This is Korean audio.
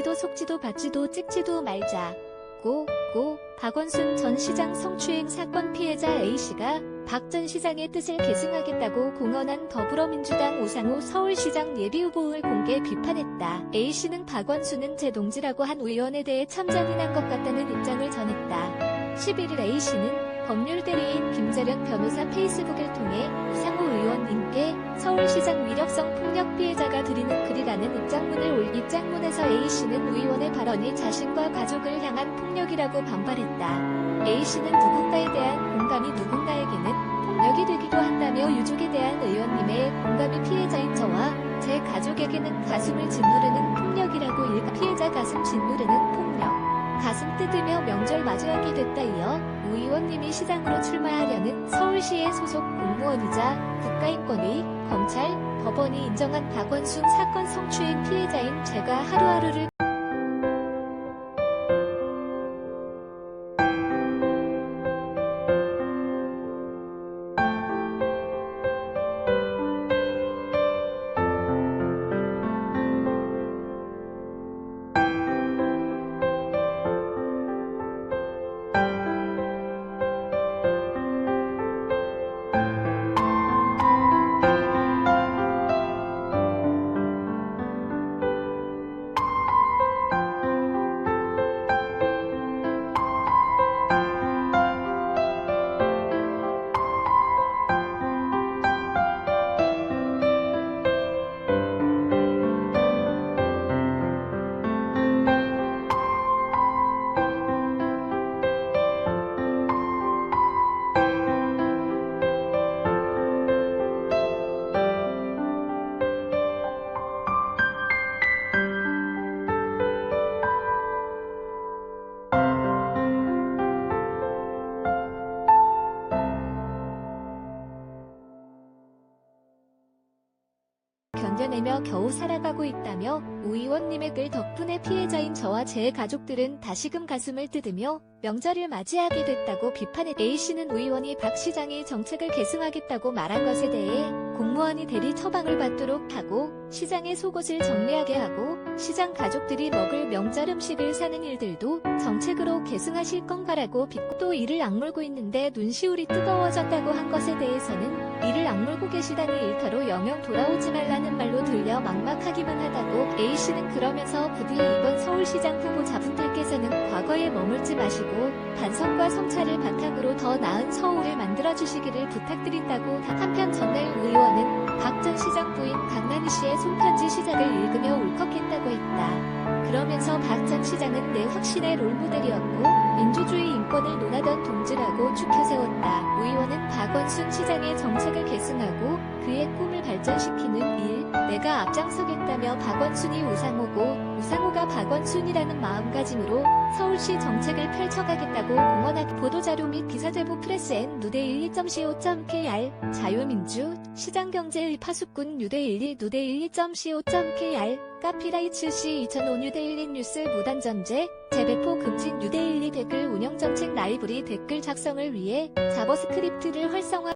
보지도 속지도 받지도 찍지도 말자. 고, 고, 박원순 전 시장 성추행 사건 피해자 A씨가 박 전 시장의 뜻을 계승하겠다고 공언한 더불어민주당 우상호 서울시장 예비후보를 공개 비판했다. A씨는 박원순은 제 동지라고 한 의원에 대해 참 잔인한 것 같다는 입장을 전했다. 11일 A씨는 법률 대리인 김재련 변호사 페이스북을 통해 우상호 의원님께 서울시장 위력성 폭력 피해자가 드리는 글이라는 입장문을 올 입장문에서 A씨는 의원의 발언이 자신과 가족을 향한 폭력이라고 반발했다. A씨는 누군가에 대한 공감이 누군가에게는 폭력이 되기도 한다며 유족에 대한 의원님의 공감이 피해자인 저와 제 가족에게는 가슴을 짓누르는 폭력이라고 일가 피해자 가슴 짓누르는 뜯으며 명절 맞이하게 됐다 이어 우 의원님이 시장으로 출마하려는 서울시의 소속 공무원이자 국가인권위, 검찰, 법원이 인정한 박원순 사건 성추행 피해자인 제가 하루하루를 견뎌내며 겨우 살아가고 있다며 우 의원님의 글 덕분에 피해자인 저와 제 가족들은 다시금 가슴을 뜯으며 명절을 맞이하게 됐다고 비판했 A씨는 우 의원이 박 시장이 정책을 계승하겠다고 말한 것에 대해 공무원이 대리 처방을 받도록 하고 시장의 속옷을 정리하게 하고 시장 가족들이 먹을 명절 음식을 사는 일들도 정책으로 계승하실 건가라고 빚고 또 이를 악물고 있는데 눈시울이 뜨거워졌다고 한 것에 대해서는 이를 악물고 계시다니 일터로 영영 돌아오지 말라는 말로 들려 막막하기만 하다고 A 씨는 그러면서 부디 이번 서울시장 후보 자분들께서는 과거에 머물지 마시고 반성과 성찰을 바탕으로 더 나은 서울을 만들어주시기를 부탁드린다고 답- 한편 전날 의원은 박 전 시장 부인 강난희 씨의 손편지 시작을 읽으며 울컥했다고 했다. 그러면서 박 전 시장은 내 확신의 롤모델이었고 민주주의 인권을 논하던 동지라고 추켜세웠다. 의원은 박원순 시장의 정책을 계승하고 그의 꿈을 발전시키는 일, 내가 앞장서겠다며 박원순이 우상호고 우상호가 박원순이라는 마음가짐으로 서울시 정책을 펼쳐가겠다고 공언한 보도자료 및 기사 제보 프레스엔 누대 12.co.kr 자유민주 시장경제의 파수꾼 누대12 누대12.co.kr 카피라이츠 C2005 뉴데일리 뉴스 무단전제 재배포 금지 뉴데일리 댓글 운영정책 라이브리 댓글 작성을 위해 자버스크립트를 활성화